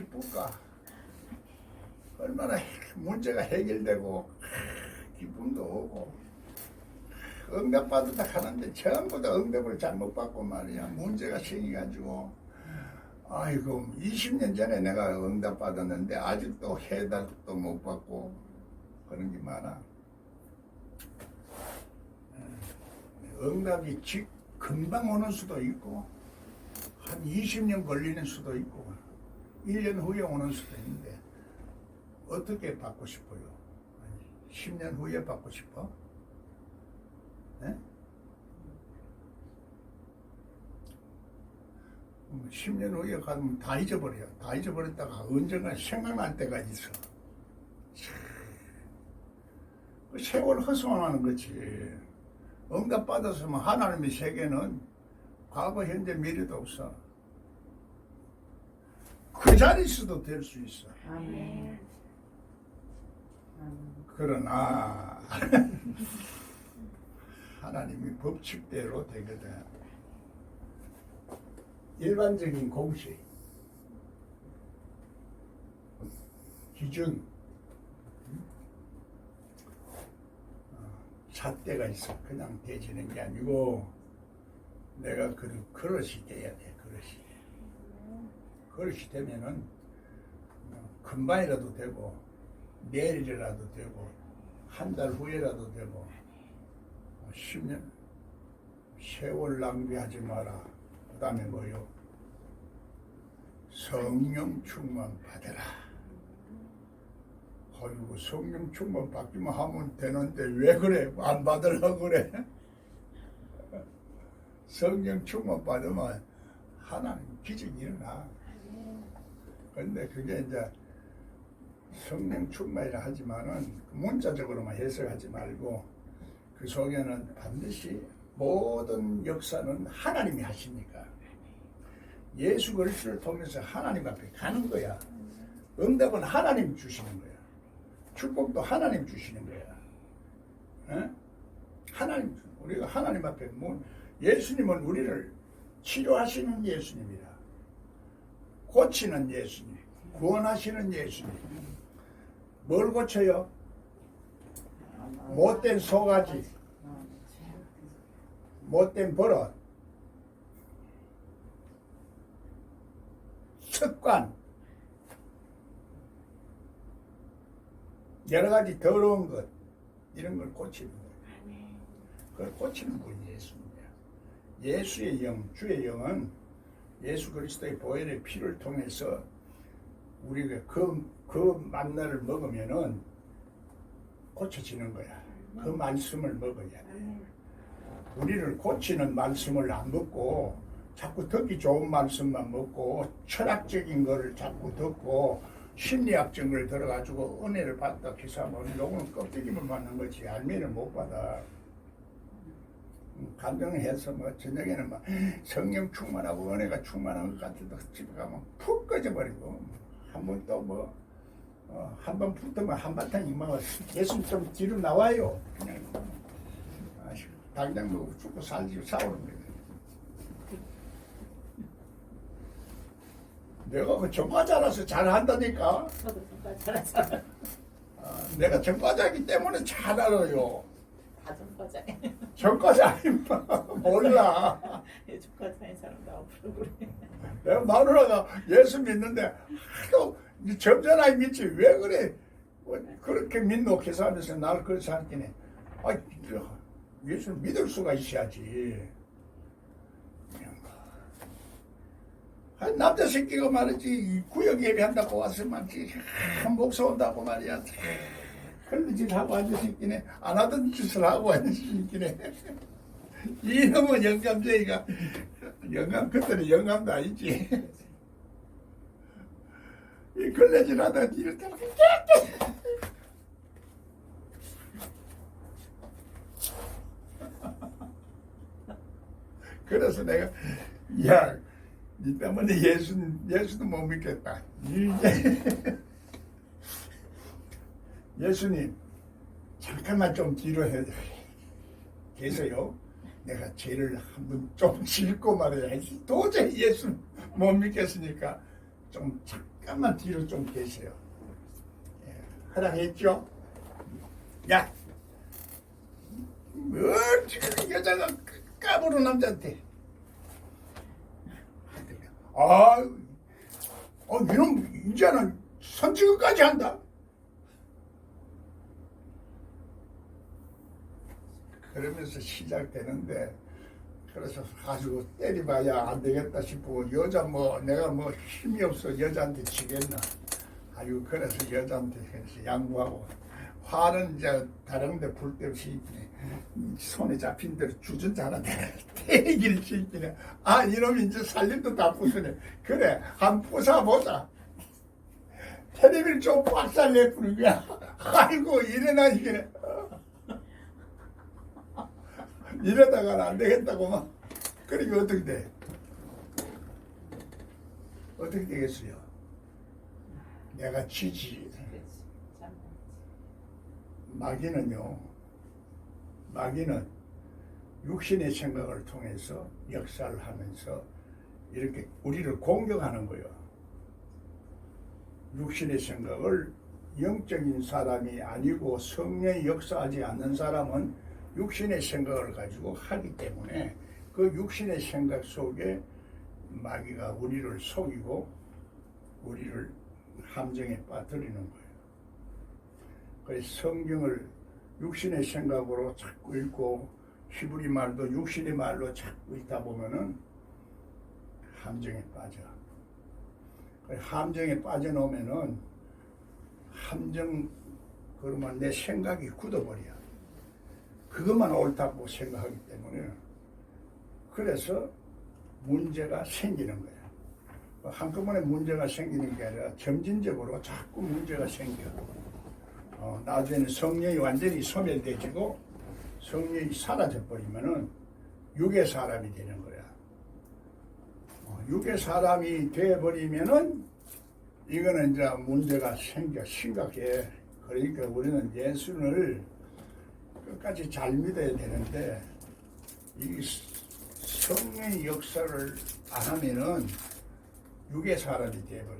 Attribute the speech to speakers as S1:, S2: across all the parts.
S1: 기쁠까? 얼마나 문제가 해결되고 기쁨도 오고. 응답 받았다 하는데 전부 다 응답을 잘못 받고 말이야. 문제가 생겨가지고. 아이고 20년 전에 내가 응답 받았는데 아직도 해답도 못 받고 그런 게 많아. 응답이 직 금방 오는 수도 있고 한 20년 걸리는 수도 있고 1년 후에 오는 수도 있는데 어떻게 받고 싶어요? 아니, 10년 후에 받고 싶어? 네? 음, 10년 후에 가면 다 잊어버려요. 다 잊어버렸다가 언젠가 생각날 때가 있어. 참, 그 세월 허송하는 거지. 응답 받았으면 하나님의 세계는 과거, 현재, 미래도 없어. 그 자리에서도 될 수 있어.
S2: 아멘.
S1: 그러나 하나님이 법칙대로 되거든. 일반적인 공식, 기준, 어, 잣대가 있어. 그냥 되지는 게 아니고 내가 그 그릇이 돼야 돼. 그릇이. 그릇이 되면은 어, 금방이라도 되고 내일이라도 되고 한 달 후에라도 되고 10년 세월 낭비하지 마라. 그 다음에 뭐요? 성령 충만 받으라. 아이고 성령 충만 받기만 하면 되는데 왜 그래? 안 받으려고 그래? 성령 충만 받으면 하나님 기적이 일어나. 근데 그게 이제 성령 충만이라 하지만은 문자적으로만 해석하지 말고 그 속에는 반드시 모든 역사는 하나님이 하시니까 예수 그리스도를 통해서 하나님 앞에 가는 거야. 응답은 하나님 주시는 거야. 축복도 하나님 주시는 거야. 어? 하나님 주- 우리가 하나님 앞에 뭐 예수님은 우리를 치료하시는 예수님이라. 고치는 예수님, 구원하시는 예수님. 뭘 고쳐요? 못된 소가지, 못된 버릇, 습관, 여러 가지 더러운 것, 이런 걸 고치는 거예요. 그걸 고치는 분이 예수입니다. 예수의 영, 주의 영은 예수 그리스도의 보혈의 피를 통해서 우리가 그, 그 만나를 먹으면은 고쳐지는 거야. 그 말씀을 먹어야 돼. 우리를 고치는 말씀을 안 먹고 자꾸 듣기 좋은 말씀만 먹고 철학적인 거를 자꾸 듣고 심리학적인 걸 들어가지고 은혜를 받다 기사하면 요거는 껍데기만 받는 거지 알미를 못 받아. 음, 감동해서 뭐 저녁에는 막 성령 충만하고 은혜가 충만한 것 같아도 집에 가면 푹 꺼져버리고 한 번 또뭐 어, 한번 붙으면 한바탕 막 예수님 좀 뒤로 나와요. 그냥 아이고, 당장 뭐 죽고 살지 싸우는 거예요. 내가 그 전과자라서 잘한다니까.
S2: 아,
S1: 내가 전과자이기 때문에 잘 알아요
S2: 다 정과장에
S1: 전과자 아니면 몰라.
S2: 정과장인 사람도 앞으로 그래.
S1: 내가 마누라가 예수 믿는데 하도 이 점잖아이 믿지. 왜 그래? 뭐 그렇게 믿노 계산하면서 나를 그렇게 하더니? 아 예수를 믿을 수가 있어야지. 아, 남자 새끼가 말이지 이 구역 예배한다고 왔으면 한 목사 온다고 말이야 그런 짓 하고 앉아있기네 안 하던 짓을 하고 앉아있기네 이놈은 영감쟁이가 영감 그때는 영감도 아니지. 이 걸레질 하다 이럴 때는 그래서 내가 야, 니 때문에 예수 예수도 못 믿겠다. 이- 예수님 잠깐만 좀 뒤로 해 계세요. 내가 죄를 한번 좀 짓고 말해야지. 도저히 예수 못 믿겠으니까 좀 자- 잠깐만 뒤로 좀 계세요. 예, 하라 했죠? 야, 뭘 지금 여자가 까부는 남자한테? 아, 어, 이런 이제는 선지급까지 한다. 그러면서 시작되는데 그래서 가지고 때리봐야 안 되겠다 싶고 여자 뭐 내가 뭐 힘이 없어 여자한테 지겠나? 아유 그래서 여자한테 그래서 양보하고 화는 이제 다른데 불때 없이 손에 잡힌 대로 주전자 하나 대기를 시키네. 아 이놈이 이제 살림도 다 부수네. 그래 한 부숴보자. 텔레비를 좀 박살 내부는 거야. 아이고 이래나 이게 이러다가는 안 되겠다고 막. 그러니까 어떻게 돼? 어떻게 되겠어요? 내가 지지. 마귀는요. 마귀는 육신의 생각을 통해서 역사를 하면서 이렇게 우리를 공격하는 거예요. 육신의 생각을 영적인 사람이 아니고 성령이 역사하지 않는 사람은 육신의 생각을 가지고 하기 때문에 그 육신의 생각 속에 마귀가 우리를 속이고 우리를 함정에 빠뜨리는 거예요. 그래서 성경을 육신의 생각으로 자꾸 읽고 히브리 말도 육신의 말로 자꾸 읽다 보면은 함정에 빠져. 함정에 빠져놓으면은 함정 그러면 내 생각이 굳어버려. 그것만 옳다고 생각하기 때문에 그래서 문제가 생기는 거야. 한꺼번에 문제가 생기는 게 아니라 점진적으로 자꾸 문제가 생겨. 어, 나중에는 성령이 완전히 소멸되지고 성령이 사라져 버리면은 육의 사람이 되는 거야. 어, 육의 사람이 돼 버리면은 이거는 이제 문제가 생겨 심각해. 그러니까 우리는 예수를 끝까지 잘 믿어야 되는데 이 성령의 역사를 안 하면은 육의 사람이 되어버려.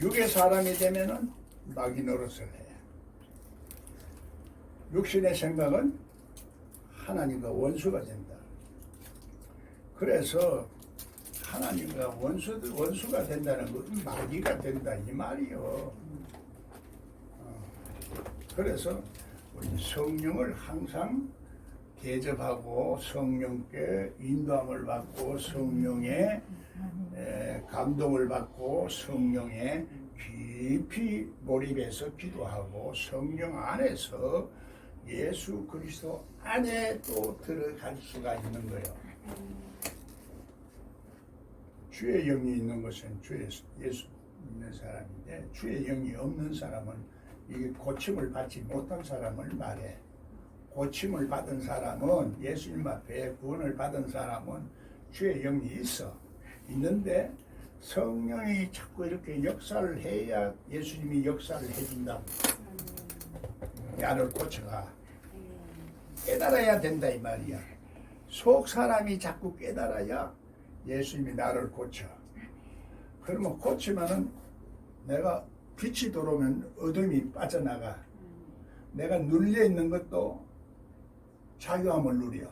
S1: 육의 사람이 되면은 마귀 노릇을 해. 육신의 생각은 하나님과 원수가 된다. 그래서 하나님과 원수, 원수가 된다는 것은 마귀가 된다 이 말이요. 어, 그래서 성령을 항상 대접하고 성령께 인도함을 받고 성령의 에, 감동을 받고 성령에 깊이 몰입해서 기도하고 성령 안에서 예수 그리스도 안에 또 들어갈 수가 있는 거예요. 주의 영이 있는 것은 주의 예수 믿는 사람인데 주의 영이 없는 사람은 이게 고침을 받지 못한 사람을 말해. 고침을 받은 사람은 예수님 앞에 구원을 받은 사람은 주의 영이 있어. 있는데 성령이 자꾸 이렇게 역사를 해야 예수님이 역사를 해준다고. 나를 고쳐가. 깨달아야 된다 이 말이야. 속 사람이 자꾸 깨달아야 예수님이 나를 고쳐. 그러면 고치면은 내가 빛이 들어오면 어둠이 빠져나가. 내가 눌려 있는 것도 자유함을 누려.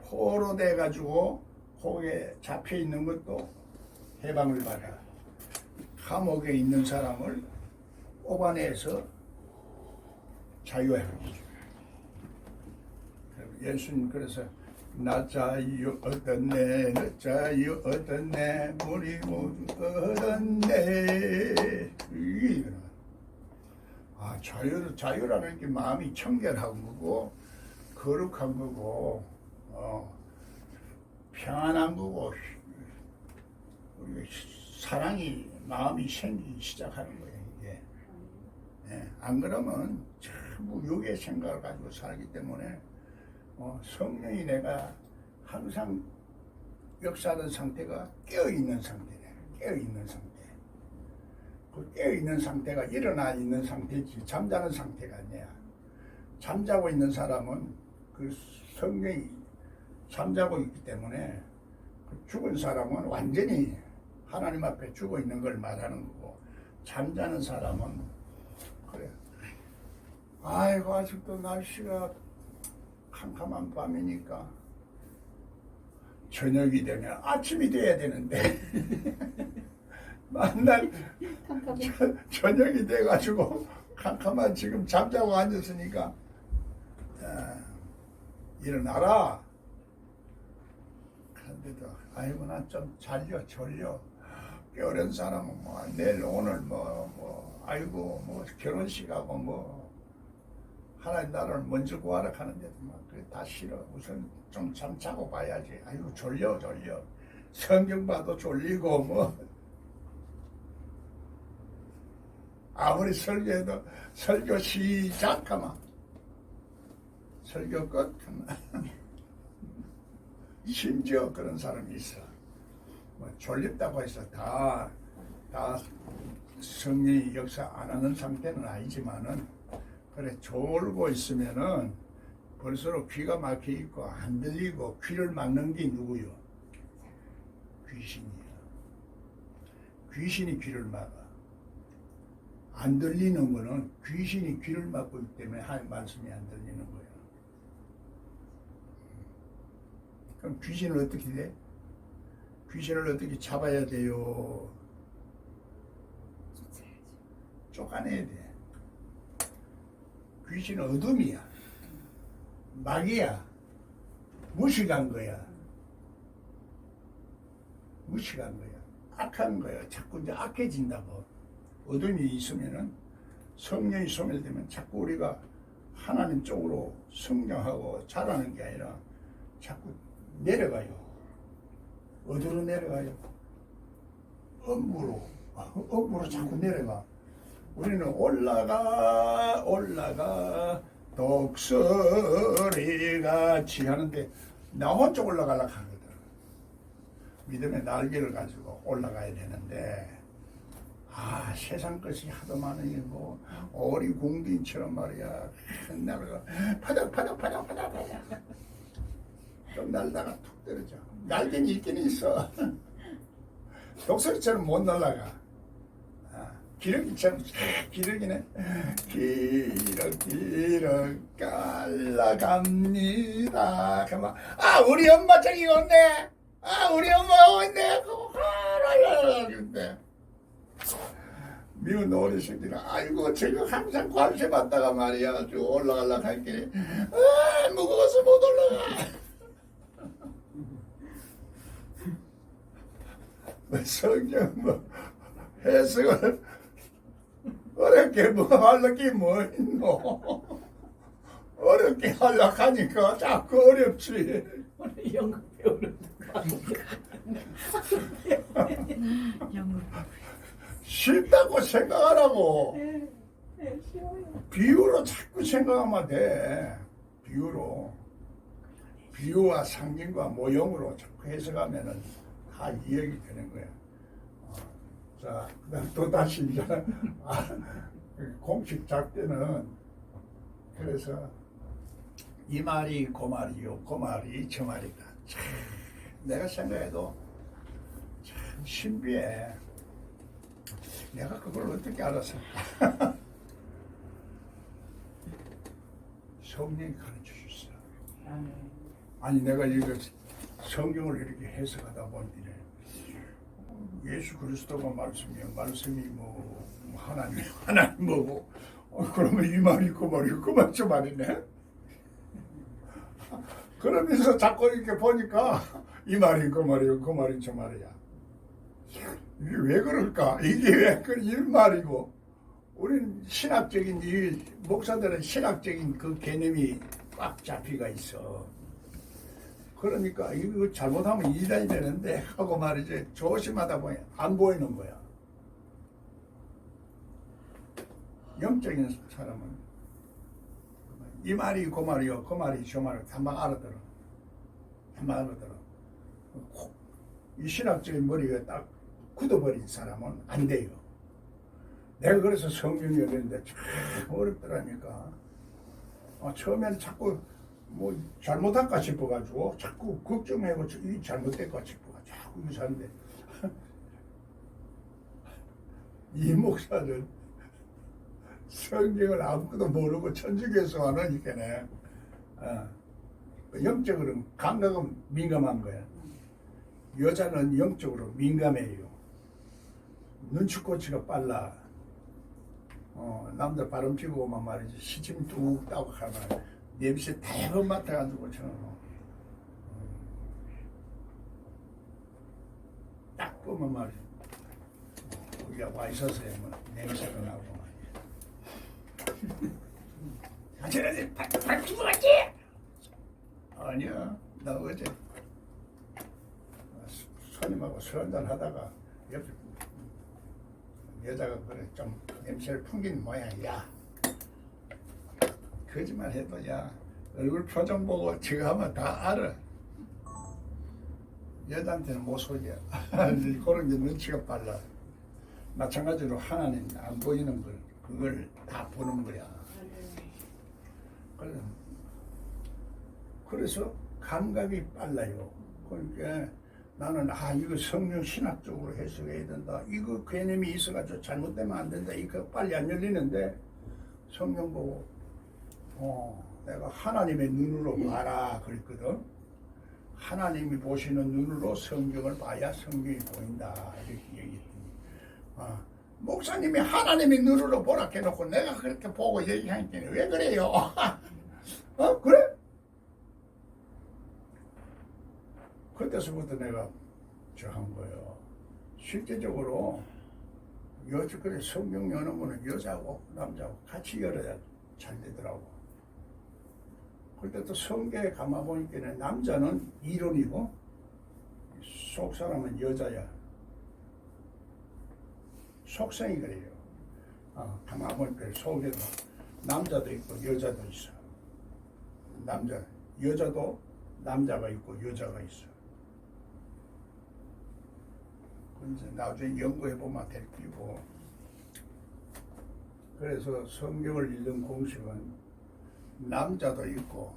S1: 포로 돼 가지고 거기에 잡혀 있는 것도 해방을 받아. 감옥에 있는 사람을 뽑아내서 자유해. 예수님 그래서 나 자유 얻었네 너 자유 얻었네. 우리 모두 얻었네. 아 자유 자유라는 게 마음이 청결한 거고 거룩한 거고 어, 평안한 거고 우리가 사랑이 마음이 생기기 시작하는 거예요 이게. 예, 안 그러면 전부 육의 생각을 가지고 살기 때문에 어, 성령이 내가 항상 역사하는 상태가 깨어있는 상태네. 깨어있는 상태. 그 깨어있는 상태가 일어나 있는 상태지 잠자는 상태가 아니야. 잠자고 있는 사람은 그 성령이 잠자고 있기 때문에 그 죽은 사람은 완전히 하나님 앞에 죽어 있는 걸 말하는 거고 잠자는 사람은 그래. 아이고 아직도 날씨가 캄캄한 밤이니까 저녁이 되면 아침이 돼야 되는데 만날. 저- 저녁이 돼가지고 캄캄한 지금 잠자고 앉았으니까 야, 일어나라. 그런데도 아이고 난좀 잘려 졸려. 깨어른 사람은 뭐 내일 오늘 뭐 뭐 아이고 뭐 결혼식하고 뭐 하나님 나라를 먼저 구하라 하는데도 막 그게 다 싫어. 우선 좀 잠자고 봐야지. 아이고 졸려 졸려. 성경 봐도 졸리고 뭐 아무리 설교해도 설교 시작하면 설교 끝하면 심지어 그런 사람이 있어. 뭐 졸립다고 해서 다, 다 성령이 역사 안 하는 상태는 아니지만은 그래 졸고 있으면은 벌써 귀가 막혀 있고 안 들리고 귀를 막는 게 누구요? 귀신이야. 귀신이 귀를 막아. 안 들리는 거는 귀신이 귀를 막고 있기 때문에 하나님 말씀이 안 들리는 거야. 그럼 귀신을 어떻게 돼? 귀신을 어떻게 잡아야 돼요? 쫓아내야 돼. 귀신은 어둠이야. 막이야. 무식한 거야. 무식한 거야. 악한 거야. 자꾸 이제 악해진다고. 어둠이 있으면은 성령이 소멸되면 자꾸 우리가 하나님 쪽으로 성령하고 자라는 게 아니라 자꾸 내려가요. 어디로 내려가요? 업무로. 업무로 자꾸 내려가. 우리는 올라가, 올라가, 독수리 같이 하는데 나 혼자 올라가려고 하거든. 믿음의 날개를 가지고 올라가야 되는데, 아, 세상 것이 하도 많으니 뭐, 오리 공빈처럼 말이야. 날아가, 파닥, 파닥, 파닥, 파닥, 파닥. 좀 날다가 툭 떨어져. 날개는 있긴 있어. 독수리처럼 못 날아가. 아, 기러기처럼 기러기네. 기럭 기럭 갈라갑니다. 그만. 아 우리 엄마 저기 온네. 아 우리 엄마 온네. 근데 미운 어르신들은 아이고 제가 항상 관심 받다가 말이야 쭉 올라가려고 할게 아 무거워서 못 올라가 뭐 성경 뭐 해석을 어렵게 뭐 하려기 뭐 있노? 어렵게 하려고 하니까 자꾸 어렵지.
S2: 오늘 연극 배우는
S3: 영국
S1: 쉽다고 생각하라고.
S2: 네, 쉬워요.
S1: 비유로 자꾸 생각하면 돼. 비유로. 비유와 상징과 모형으로 자꾸 해석하면은 다 이해가 되는 거야. 어, 자 그다음 또 다시 이제 아, 그 공식 작대는 그래서 이 말이 그 말이요 그 말이 저 말이다. 참, 내가 생각해도 참 신비해. 내가 그걸 어떻게 알았을까? 성령이 가르쳐 주셨어
S2: 아멘.
S1: 아니 내가 이거 성경을 이렇게 해석하다 보니 예수 그리스도가 말씀이요 말씀이 뭐 하나님 하나님 뭐고. 어, 그러면 이 말이 그 말이 그 말이 저 말이네? 그러면서 자꾸 이렇게 보니까 이 말이 그 말이요 그 말이 저 말이야. 이게 왜 그럴까? 이게 왜그이 말이고. 우리는 신학적인 이 목사들은 신학적인 그 개념이 꽉 잡히가 있어. 그러니까 이거 잘못하면 이단이 되는데 하고 말이지 조심하다 보니 안 보이는 거야. 영적인 사람은 이 말이 그 말이요, 그 말이 저 말을 한방 알아들어. 한방 알아들어. 코- 이 신학적인 머리가 딱 굳어버린 사람은 안 돼요. 내가 그래서 성경이 어렸는데 참 어렵더라니까. 어, 처음에는 자꾸 뭐 잘못할까 싶어가지고 자꾸 걱정하고 이 잘못될까 싶어가지고 자꾸 유사한데 이 목사는 성경을 아무것도 모르고 천주교에서 와놓으니까네 어, 영적으로 감각은 민감한 거야. 여자는 영적으로 민감해요. 눈치꼬치가 빨라. 어, 남들 바람 피고 오면 말이지 시침 뚝 따고 가면 냄새 대번 맡아가지고 저는 어, 딱 보면 말이야 우리가 와 있어서 뭐 냄새가 나고 아저씨 발 피고 갔지? 아니야. 나 어제 손님하고 술 한잔 하다가 옆에 여자가 그래 좀 냄새를 풍긴 모양이야. 거짓말 해도 야 얼굴 표정 보고 지금 하면 다 알아. 여자한테는 못 속여. 그런 게 눈치가 빨라. 마찬가지로 하나님 안 보이는 걸 그걸 다 보는 거야. 그래. 그래서 감각이 빨라요. 그러니까 나는 아 이거 성령 신학적으로 해석해야 된다. 이거 개념이 있어가지고 잘못되면 안 된다. 이거 빨리 안 열리는데 성경 보고 어 내가 하나님의 눈으로 봐라 그랬거든. 하나님이 보시는 눈으로 성경을 봐야 성경이 보인다 이렇게 얘기했더니 아, 목사님이 하나님의 눈으로 보라 해놓고 내가 그렇게 보고 얘기하니까 왜 그래요? 어 그래? 그때서부터 내가 저 한 거예요. 실제적으로 그래 성경 여는 거는 여자하고 남자하고 같이 열어야 잘 되더라고. 그때 또 성경에 가만 보니까 남자는 이론이고 속 사람은 여자야. 속성이 그래요. 어, 가만 보니까 속에도 남자도 있고 여자도 있어. 남자 여자도 남자가 있고 여자가 있어. 이제 나중에 연구해 보면 될 끼고 그래서 성경을 읽는 공식은 남자도 있고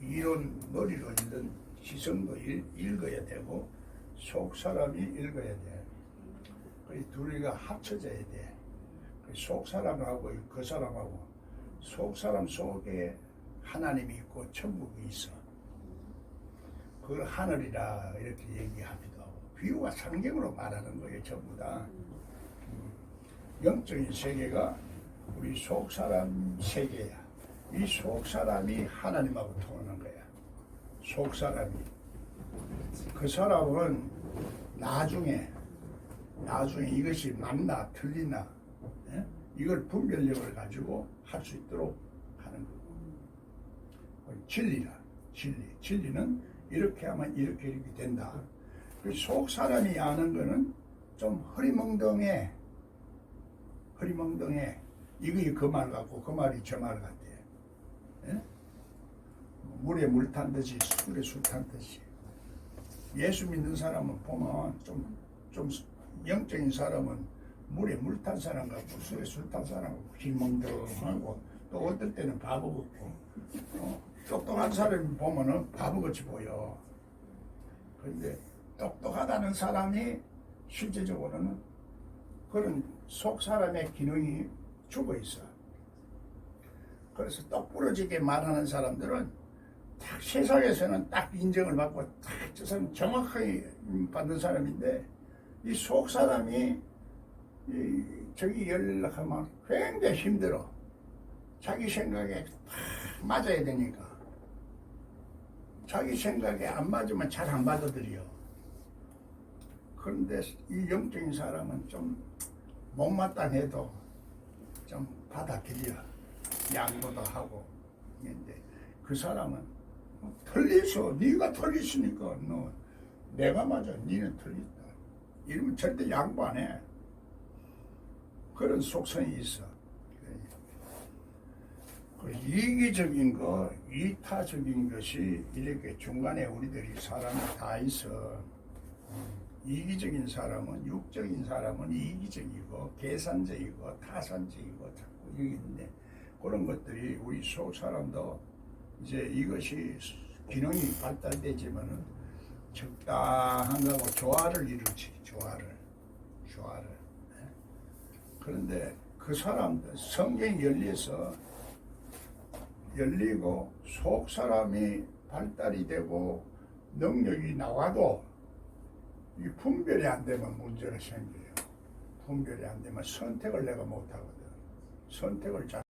S1: 이론 머리로 읽는 지성도 읽, 읽어야 되고 속 사람이 읽어야 돼. 그 둘이가 합쳐져야 돼. 그속 사람하고 그 사람하고 속 사람 속에 하나님이 있고 천국이 있어. 그걸 하늘이라 이렇게 얘기하기도 비유와 상징으로 말하는 거예요 전부 다 음, 영적인 세계가 우리 속 사람 세계야 이 속 사람이 하나님하고 통하는 거야 속 사람이 그 사람은 나중에 나중에 이것이 맞나 틀리나 예? 이걸 분별력을 가지고 할 수 있도록 하는 거고 진리라 진리 진리는 이렇게 하면 이렇게 이렇게 된다. 그 속 사람이 아는 거는 좀 흐리멍덩해. 흐리멍덩해. 이거 그 말 같고 그 말이 저 말 같대. 예? 물에 물 탄 듯이 술에 술 탄 듯이. 예수 믿는 사람은 보면 좀, 좀 영적인 사람은 물에 물 탄 사람 같고 술에 술 탄 사람 같고 길멍덩하고 또 어떨 때는 바보 같고 어? 똑똑한 사람이 보면은 바보같이 보여. 그런데 똑똑하다는 사람이 실제적으로는 그런 속 사람의 기능이 죽어 있어. 그래서 똑부러지게 말하는 사람들은 딱 세상에서는 딱 인정을 받고 딱저 사람 정확하게 받는 사람인데 이 속 사람이 이 저기 연락하면 굉장히 힘들어. 자기 생각에 딱 맞아야 되니까. 자기 생각에 안 맞으면 잘 안 받아들여. 그런데 이 영적인 사람은 좀 못마땅해도 좀 받아들여. 양보도 하고. 근데 그 사람은 틀리서 네가 틀리시니까 너 내가 맞아 니는 틀렸다. 이러면 절대 양보 안 해. 그런 속성이 있어. 그 이기적인 거, 이타적인 것이 이렇게 중간에 우리들이 사람이 다 있어. 음, 이기적인 사람은, 육적인 사람은 이기적이고, 계산적이고, 타산적이고, 자꾸 이게 있는데, 그런 것들이 우리 속 사람도 이제 이것이 기능이 발달되지만은 적당한 거하고 조화를 이루지, 조화를. 조화를. 예? 그런데 그 사람들 성경이 열려서 열리고 속 사람이 발달이 되고 능력이 나와도 이 분별이 안 되면 문제가 생겨요. 분별이 안 되면 선택을 내가 못 하거든. 선택을 잘